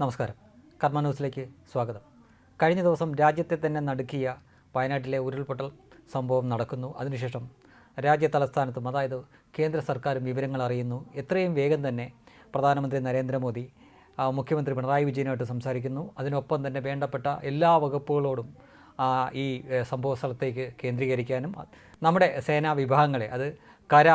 നമസ്കാരം. കർമ്മ ന്യൂസിലേക്ക് സ്വാഗതം. കഴിഞ്ഞ ദിവസം രാജ്യത്തെ തന്നെ നടുക്കിയ വയനാട്ടിലെ ഉരുൾപൊട്ടൽ സംഭവം നടക്കുന്നു. അതിനുശേഷം രാജ്യ തലസ്ഥാനത്തും അതായത് കേന്ദ്ര സർക്കാരും വിവരങ്ങൾ അറിയുന്നു. എത്രയും വേഗം തന്നെ പ്രധാനമന്ത്രി നരേന്ദ്രമോദി മുഖ്യമന്ത്രി പിണറായി വിജയനുമായിട്ട് സംസാരിക്കുന്നു. അതിനൊപ്പം തന്നെ വേണ്ടപ്പെട്ട എല്ലാ വകുപ്പുകളോടും ഈ സംഭവ സ്ഥലത്തേക്ക് കേന്ദ്രീകരിക്കാനും നമ്മുടെ സേനാ വിഭാഗങ്ങളെ അത് കര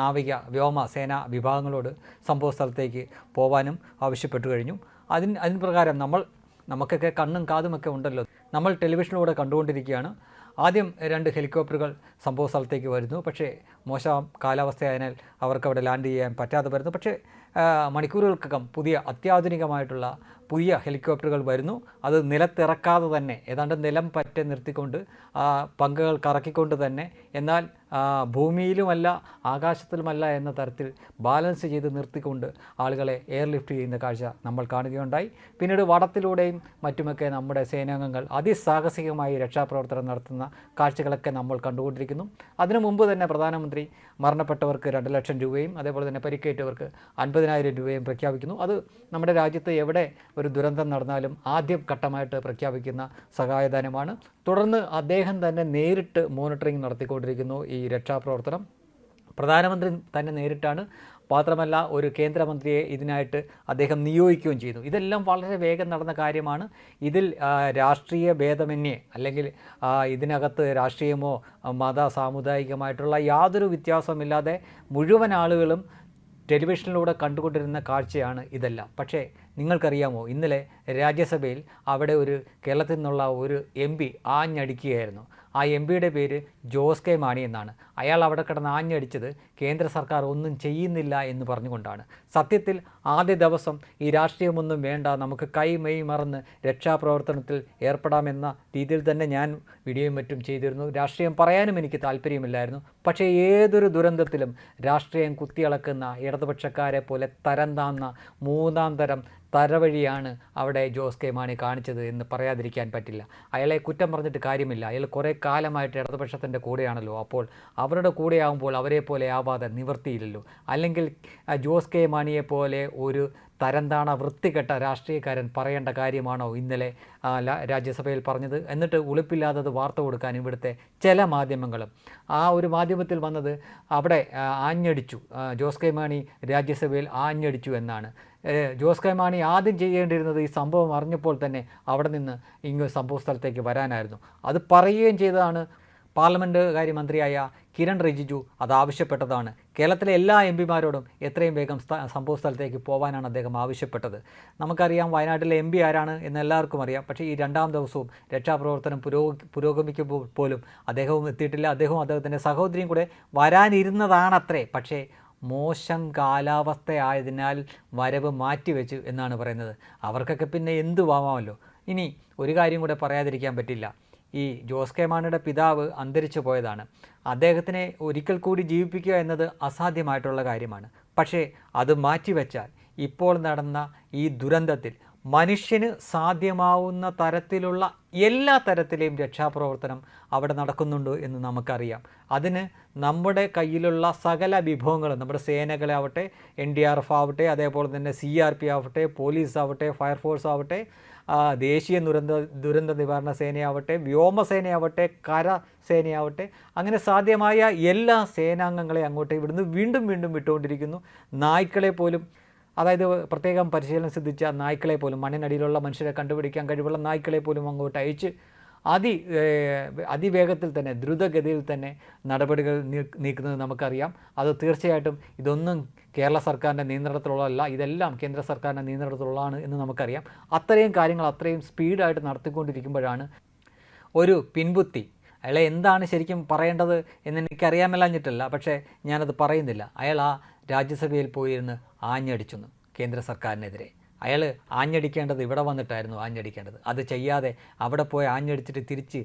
നാവിക വ്യോമ സേനാ വിഭാഗങ്ങളോട് സംഭവ സ്ഥലത്തേക്ക് പോവാനും ആവശ്യപ്പെട്ടു കഴിഞ്ഞു. അതിന് അതിന് പ്രകാരം നമ്മൾ നമുക്കൊക്കെ കണ്ണും കാതുമൊക്കെ ഉണ്ടല്ലോ. നമ്മൾ ടെലിവിഷനിലൂടെ കണ്ടുകൊണ്ടിരിക്കുകയാണ്. ആദ്യം രണ്ട് ഹെലികോപ്റ്ററുകൾ സംഭവ സ്ഥലത്തേക്ക് വരുന്നു. പക്ഷേ മോശം കാലാവസ്ഥയായതിനാൽ അവർക്ക് അവിടെ ലാൻഡ് ചെയ്യാൻ പറ്റാതെ വരുന്നു. പക്ഷേ മണിക്കൂറുകൾക്കകം പുതിയ അത്യാധുനികമായിട്ടുള്ള പുതിയ ഹെലികോപ്റ്ററുകൾ വരുന്നു. അത് നിലത്തിറക്കാതെ തന്നെ ഏതാണ്ട് നിലം പറ്റെ നിർത്തിക്കൊണ്ട് പങ്കുകൾ കറക്കിക്കൊണ്ട് തന്നെ എന്നാൽ ഭൂമിയിലുമല്ല ആകാശത്തിലുമല്ല എന്ന തരത്തിൽ ബാലൻസ് ചെയ്ത് നിർത്തിക്കൊണ്ട് ആളുകളെ എയർലിഫ്റ്റ് ചെയ്യുന്ന കാഴ്ച നമ്മൾ കാണുകയുണ്ടായി. പിന്നീട് വടത്തിലൂടെയും മറ്റുമൊക്കെ നമ്മുടെ സേനാംഗങ്ങൾ അതിസാഹസികമായി രക്ഷാപ്രവർത്തനം നടത്തുന്ന കാഴ്ചകളൊക്കെ നമ്മൾ കണ്ടുകൊണ്ടിരിക്കുന്നു. അതിനു മുമ്പ് തന്നെ പ്രധാനമന്ത്രി മരണപ്പെട്ടവർക്ക് രണ്ട് ലക്ഷം രൂപയും അതേപോലെ തന്നെ പരിക്കേറ്റവർക്ക് അൻപതിനായിരം രൂപയും പ്രഖ്യാപിക്കുന്നു. അത് നമ്മുടെ രാജ്യത്ത് എവിടെ ഒരു ദുരന്തം നടന്നാലും ആദ്യം ഘട്ടമായിട്ട് പ്രഖ്യാപിക്കുന്ന സഹായധനമാണ്. തുടർന്ന് അദ്ദേഹം തന്നെ നേരിട്ട് മോണിറ്ററിംഗ് നടത്തിക്കൊണ്ടിരിക്കുന്നു ഈ രക്ഷാപ്രവർത്തനം. പ്രധാനമന്ത്രി തന്നെ നേരിട്ടാണ്. മാത്രമല്ല ഒരു കേന്ദ്രമന്ത്രിയെ ഇതിനായിട്ട് അദ്ദേഹം നിയോഗിക്കുകയും ചെയ്തു. ഇതെല്ലാം വളരെ വേഗം നടന്ന കാര്യമാണ്. ഇതിൽ രാഷ്ട്രീയ ഭേദമന്യേ അല്ലെങ്കിൽ ഇതിനകത്ത് രാഷ്ട്രീയമോ മത സാമുദായികമായിട്ടുള്ള യാതൊരു വ്യത്യാസമില്ലാതെ മുഴുവൻ ആളുകളും ടെലിവിഷനിലൂടെ കണ്ടുകൊണ്ടിരുന്ന കാഴ്ചയാണ് ഇതെല്ലാം. പക്ഷേ നിങ്ങൾക്കറിയാമോ ഇന്നലെ രാജ്യസഭയിൽ അവിടെ ഒരു കേരളത്തിൽ നിന്നുള്ള ഒരു എം പി ആഞ്ഞടിക്കുകയായിരുന്നു. ആ എം പിയുടെ പേര് ജോസ് കെ മാണി എന്നാണ്. അയാൾ അവിടെ കിടന്ന് ആഞ്ഞടിച്ചത് കേന്ദ്ര സർക്കാർ ഒന്നും ചെയ്യുന്നില്ല എന്ന് പറഞ്ഞുകൊണ്ടാണ്. സത്യത്തിൽ ആദ്യ ദിവസം ഈ രാഷ്ട്രീയമൊന്നും വേണ്ട നമുക്ക് കൈ മെയ് മറന്ന് രക്ഷാപ്രവർത്തനത്തിൽ ഏർപ്പെടാമെന്ന രീതിയിൽ തന്നെ ഞാൻ വീഡിയോയും മറ്റും ചെയ്തിരുന്നു. രാഷ്ട്രീയം പറയാനും എനിക്ക് താല്പര്യമില്ലായിരുന്നു. പക്ഷേ ഏതൊരു ദുരന്തത്തിലും രാഷ്ട്രീയം കുത്തിയളക്കുന്ന ഇടതുപക്ഷക്കാരെ പോലെ തരം താന്ന മൂന്നാം തരം തരവഴിയാണ് അവിടെ ജോസ് കെ മാണി കാണിച്ചത് എന്ന് പറയാതിരിക്കാൻ പറ്റില്ല. അയാളെ കുറ്റം പറഞ്ഞിട്ട് കാര്യമില്ല. അയാൾ കുറേ കാലമായിട്ട് ഇടതുപക്ഷത്തിന്റെ കൂടെയാണല്ലോ. അപ്പോൾ അവരുടെ കൂടെയാകുമ്പോൾ അവരെ പോലെ ആവാതെ നിവർത്തിയില്ലല്ലോ. അല്ലെങ്കിൽ ജോസ് കെ മാണിയെ പോലെ ഒരു തരംതാണ വൃത്തികെട്ട രാഷ്ട്രീയക്കാരൻ പറയേണ്ട കാര്യമാണോ ഇന്നലെ രാജ്യസഭയിൽ പറഞ്ഞത്? എന്നിട്ട് ഉളുപ്പില്ലാത്തത് വാർത്ത കൊടുക്കാൻ ഇവിടുത്തെ ചില മാധ്യമങ്ങളും. ആ ഒരു മാധ്യമത്തിൽ വന്നത് അവിടെ ആഞ്ഞടിച്ചു. ജോസ് കെ മാണി രാജ്യസഭയിൽ ആഞ്ഞടിച്ചു എന്നാണ്. ജോസ് കെ മാണി ആദ്യം ചെയ്യേണ്ടിയിരുന്നത് ഈ സംഭവം അറിഞ്ഞപ്പോൾ തന്നെ അവിടെ നിന്ന് ഇങ്ങ് സംഭവ സ്ഥലത്തേക്ക് വരാനായിരുന്നു. അത് പറയുകയും ചെയ്തതാണ് പാർലമെന്റ് കാര്യമന്ത്രിയായ കിരൺ റിജിജു. അത് ആവശ്യപ്പെട്ടതാണ്. കേരളത്തിലെ എല്ലാ എം പിമാരോടും എത്രയും വേഗം സംഭവ സ്ഥലത്തേക്ക് പോകാനാണ് അദ്ദേഹം ആവശ്യപ്പെട്ടത്. നമുക്കറിയാം വയനാട്ടിലെ എം പി ആരാണ് എന്ന് എല്ലാവർക്കും അറിയാം. പക്ഷേ ഈ രണ്ടാം ദിവസവും രക്ഷാപ്രവർത്തനം പുരോഗ പുരോഗമിക്കുമ്പോൾ പോലും അദ്ദേഹവും എത്തിയിട്ടില്ല. അദ്ദേഹവും അദ്ദേഹത്തിന്റെ സഹോദരിയും കൂടെ വരാനിരുന്നതാണത്രേ. പക്ഷേ മോശം കാലാവസ്ഥയായതിനാൽ വരവ് മാറ്റിവെച്ചു എന്നാണ് പറയുന്നത്. അവർക്കൊക്കെ പിന്നെ എന്തു വാമാമല്ലോ ഇനി ഒരു കാര്യം കൂടെ പറയാതിരിക്കാൻ പറ്റില്ല. ഈ ജോസ് കെ മാണിയുടെ പിതാവ് അന്തരിച്ചു പോയതാണ്. അദ്ദേഹത്തിനെ ഒരിക്കൽ കൂടി ജീവിപ്പിക്കുക എന്നത് അസാധ്യമായിട്ടുള്ള കാര്യമാണ്. പക്ഷേ അത് മാറ്റിവെച്ചാൽ ഇപ്പോൾ നടന്ന ഈ ദുരന്തത്തിൽ മനുഷ്യന് സാധ്യമാവുന്ന തരത്തിലുള്ള എല്ലാ തരത്തിലെയും രക്ഷാപ്രവർത്തനം അവിടെ നടക്കുന്നുണ്ട് എന്ന് നമുക്കറിയാം. അതിന് നമ്മുടെ കയ്യിലുള്ള സകല വിഭവങ്ങളും നമ്മുടെ സേനകളാവട്ടെ എൻ ഡി ആർ എഫ് ആവട്ടെ അതേപോലെ തന്നെ സി ആർ പി ആവട്ടെ പോലീസ് ആവട്ടെ ഫയർഫോഴ്സ് ആവട്ടെ ദേശീയ ദുരന്ത ദുരന്ത നിവാരണ സേനയാവട്ടെ വ്യോമസേനയാവട്ടെ കര സേനയാവട്ടെ അങ്ങനെ സാധ്യമായ എല്ലാ സേനാംഗങ്ങളെ അങ്ങോട്ട് ഇവിടുന്ന് വീണ്ടും വീണ്ടും വിട്ടുകൊണ്ടിരിക്കുന്നു. നായ്ക്കളെ പോലും അതായത് പ്രത്യേകം പരിശീലനം സിദ്ധിച്ച നായ്ക്കളെ പോലും മണ്ണിനടിയിലുള്ള മനുഷ്യരെ കണ്ടുപിടിക്കാൻ കഴിവുള്ള നായ്ക്കളെ പോലും അങ്ങോട്ട് അയച്ച് അതി അതിവേഗത്തിൽ തന്നെ ദ്രുതഗതിയിൽ തന്നെ നടപടികൾ നീക്കുന്നത് നമുക്കറിയാം. അത് തീർച്ചയായിട്ടും ഇതൊന്നും കേരള സർക്കാരിന്റെ നിയന്ത്രണത്തിലുള്ളതല്ല ഇതെല്ലാം കേന്ദ്ര സർക്കാരിന്റെ നിയന്ത്രണത്തിലുള്ളതാണ് എന്ന് നമുക്കറിയാം. അത്രയും കാര്യങ്ങൾ അത്രയും സ്പീഡായിട്ട് നടത്തിക്കൊണ്ടിരിക്കുമ്പോഴാണ് ഒരു പിൻബുദ്ധി. അയാളെ എന്താണ് ശരിക്കും പറയേണ്ടത് എന്ന് എനിക്കറിയാമല്ലാഞ്ഞിട്ടല്ല പക്ഷേ ഞാനത് പറയുന്നില്ല. അയാൾ ആ രാജ്യസഭയിൽ പോയിരുന്ന് ആഞ്ഞടിച്ചെന്ന് കേന്ദ്ര സർക്കാരിനെതിരെ. അയാൾ ആഞ്ഞടിക്കേണ്ടത് ഇവിടെ വന്നിട്ടായിരുന്നു ആഞ്ഞടിക്കേണ്ടത്. അത് ചെയ്യാതെ അവിടെ പോയി ആഞ്ഞടിച്ചിട്ട് തിരിച്ച്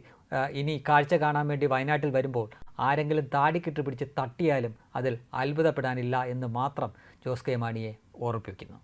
ഇനി കാഴ്ച കാണാൻ വേണ്ടി വയനാട്ടിൽ വരുമ്പോൾ ആരെങ്കിലും താടിക്കിട്ട് പിടിച്ച് തട്ടിയാലും അതിൽ അത്ഭുതപ്പെടാനില്ല എന്ന് മാത്രം ജോസ് കെ മാണിയെ ഓർമ്മിപ്പിക്കുന്നു.